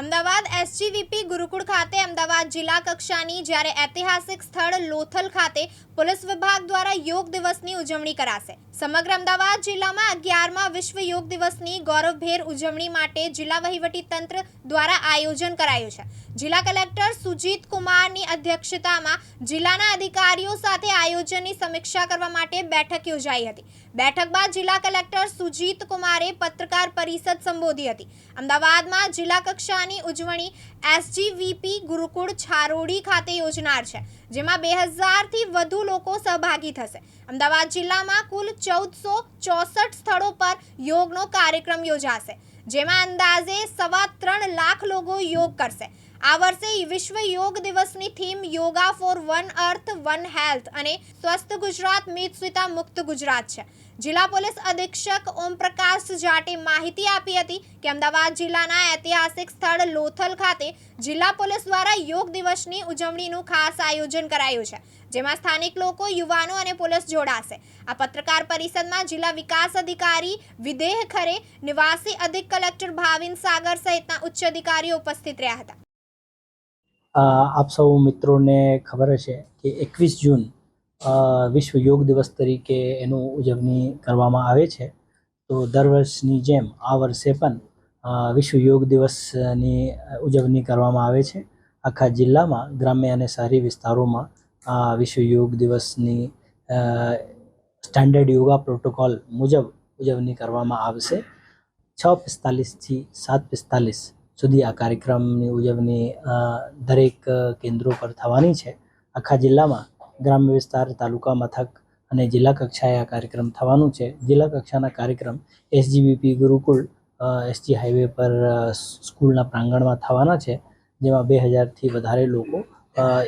Ahmedabad SGVP ગુરુકુળ ખાતે અમદાવાદ જિલ્લા કક્ષાની જ્યારે ઐતિહાસિક સ્થળ લોથલ ખાતે પોલીસ વિભાગ દ્વારા યોગ દિવસની ઉજવણી કરાશે. સમગ્ર અમદાવાદ જિલ્લામાં અગિયારમાં વિશ્વ યોગ દિવસની ગૌરવભેર ઉજવણી માટે જિલ્લા વહીવટી તંત્ર દ્વારા આયોજન કરાયું છે. જિલ્લા કલેક્ટર સુજીત કુમારની અધ્યક્ષતામાં જિલ્લાના અધિકારીઓ સાથે આયોજનની સમીક્ષા કરવા માટે બેઠક યોજાઈ હતી. બેઠક બાદ જિલ્લા કલેક્ટર સુજીત કુમારે પત્રકાર પરિષદ સંબોધી હતી. અમદાવાદમાં જિલ્લા કક્ષાની ઉજવણી એસજીવીપી ગુરુકુળ છારોડી ખાતે યોજનાર છે, જેમાં બે હજારથી વધુ લોકો સહભાગી થશે. અમદાવાદ જિલ્લામાં કુલ ચૌદસો ચોસઠ સ્થળો પર યોગનો કાર્યક્રમ યોજાશે, જેમાં અંદાજે સવા ત્રણ લાખ લોકો યોગ કરશે. આ વર્ષે વિશ્વ યોગ દિવસની theme yoga for one earth, one health અને સ્વસ્થ ગુજરાત મિતસ્વિતા મુક્ત ગુજરાત છે. જિલ્લા પોલીસ અધિક્ષક ઓમપ્રકાશ જાટે માહિતી આપી હતી કે અમદાવાદ જિલ્લાના ઐતિહાસિક સ્થળ લોથલ ખાતે જિલ્લા પોલીસ દ્વારા યોગ દિવસની ઉજવણીનું ખાસ આયોજન કરાયું છે, જેમાં સ્થાનિક લોકો, યુવાનો અને પોલીસ જોડાશે. આ પત્રકાર પરિષદમાં જિલ્લા વિકાસ અધિકારી વિદેહ ખરે, નિવાસી અધિક કલેક્ટર ભાવિન સાગર સહિતના ઉચ્ચ અધિકારીઓ ઉપસ્થિત રહ્યા હતા. આપ સૌ મિત્રોને ખબર હશે કે એકવીસ જૂન વિશ્વ યોગ દિવસ તરીકે એનું ઉજવણી કરવામાં આવે છે. તો દર વર્ષની જેમ આ વર્ષે પણ વિશ્વ યોગ દિવસની ઉજવણી કરવામાં આવે છે. આખા જિલ્લામાં, ગ્રામ્ય અને શહેરી વિસ્તારોમાં આ વિશ્વ યોગ દિવસની સ્ટાન્ડર્ડ યોગા પ્રોટોકોલ મુજબ ઉજવણી કરવામાં આવશે. છ પિસ્તાલીસથી સાત પિસ્તાલીસ સુધી આ કાર્યક્રમની ઉજવણી દરેક કેન્દ્રો પર થવાની છે. આખા જિલ્લામાં ગ્રામ્ય વિસ્તાર, તાલુકા મથક અને જિલ્લા કક્ષાએ આ કાર્યક્રમ થવાનું છે. જિલ્લા કક્ષાના કાર્યક્રમ એસજીવીપી ગુરુકુળ એસજી હાઈવે પર સ્કૂલના પ્રાંગણમાં થવાના છે, જેમાં બે હજારથી વધારે લોકો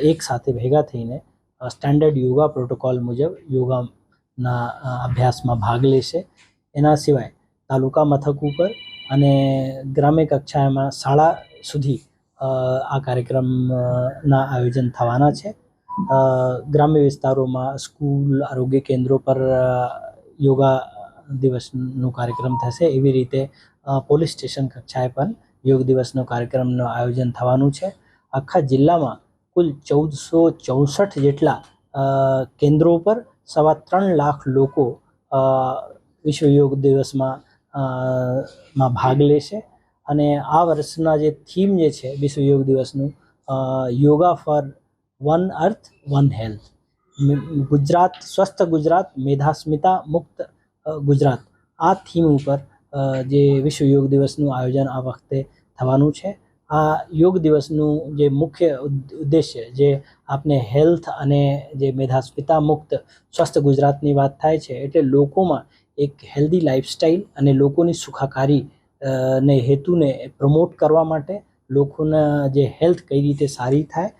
એક સાથે ભેગા થઈને સ્ટાન્ડર્ડ યોગા પ્રોટોકોલ મુજબ યોગાના અભ્યાસમાં ભાગ લેશે. એના સિવાય તાલુકા મથક ઉપર અને ગ્રામ્ય કક્ષાએમાં શાળા સુધી આ કાર્યક્રમના આયોજન થવાના છે. ગ્રામ્ય વિસ્તારોમાં સ્કૂલ, આરોગ્ય કેન્દ્રો પર યોગા દિવસનો કાર્યક્રમ થશે. એવી રીતે પોલીસ સ્ટેશન કક્ષાએ પણ યોગ દિવસનો કાર્યક્રમનું આયોજન થવાનું છે. આખા જિલ્લામાં કુલ ચૌદસો ચોસઠ જેટલા કેન્દ્રો પર સવા ત્રણ લાખ લોકો વિશ્વ યોગ દિવસમાં માં ભાગ લેશે. અને આ વર્ષના જે થીમ જે છે વિશ્વ યોગ દિવસનું yoga for one earth, one health. Gujarat, સ્વસ્થ ગુજરાત મેધાસ્મિતા મુક્ત ગુજરાત. આ થીમ ઉપર જે વિશ્વ યોગ દિવસનું આયોજન આ વખતે થવાનું છે. આ યોગ દિવસનું જે મુખ્ય ઉદ્દેશ્ય જે આપને હેલ્થ અને જે મેધાસ્મિતા મુક્ત સ્વસ્થ ગુજરાતની વાત થાય છે, એટલે લોકોમાં એક હેલ્ધી લાઇફસ્ટાઈલ અને લોકોની સુખાકારી ને હેતુને પ્રમોટ કરવા માટે લોકોના જે હેલ્થ કઈ રીતે સારી થાય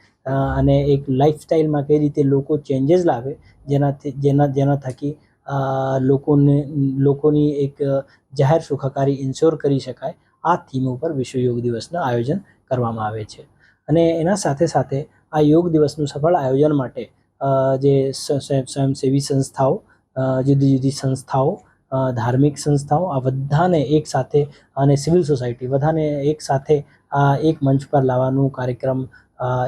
અને એક લાઇફસ્ટાઈલમાં કઈ રીતે લોકો ચેન્જીસ લાવે, જેનાથી, જેના જેના થકી લોકોને, લોકોની એક જાહેર સુખાકારી ઇન્શ્યોર કરી શકાય, આ થીમ ઉપર વિશ્વ યોગ દિવસનું આયોજન કરવામાં આવે છે. અને એના સાથે સાથે આ યોગ દિવસનું સફળ આયોજન માટે જે સ્વ- સ્વ- સ્વયંસેવી સંસ્થાઓ જુદી જુદી સંસ્થાઓ ધાર્મિક સંસ્થાઓ, આ બધાને એક સાથે અને સિવિલ સોસાયટી બધાને એક સાથે આ એક મંચ પર લાવવાનું કાર્યક્રમ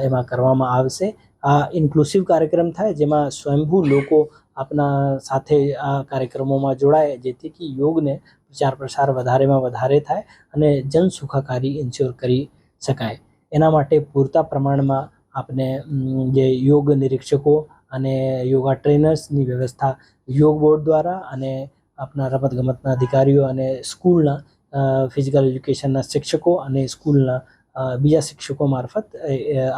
એમાં કરવામાં આવશે. આ ઇન્ક્લુસિવ કાર્યક્રમ થાય જેમાં સ્વયંભૂ લોકો આપના સાથે આ કાર્યક્રમોમાં જોડાય, જેથી કે યોગને પ્રચાર પ્રસાર વધારેમાં વધારે થાય અને જન સુખાકારી ઇન્શ્યોર કરી શકાય. એના માટે પૂરતા પ્રમાણમાં આપણે જે યોગ નિરીક્ષકો અને યોગા ટ્રેનર્સની વ્યવસ્થા યોગ બોર્ડ દ્વારા અને આપણા રમતગમતના અધિકારીઓ અને સ્કૂલના ફિઝિકલ એજ્યુકેશનના શિક્ષકો અને સ્કૂલના બીજા શિક્ષકો મારફત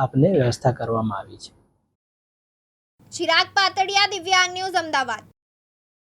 આપને વ્યવસ્થા કરવામાં આવી છે. ચિરાગ પાતળિયા, દિવ્યાંગ ન્યૂઝ, અમદાવાદ.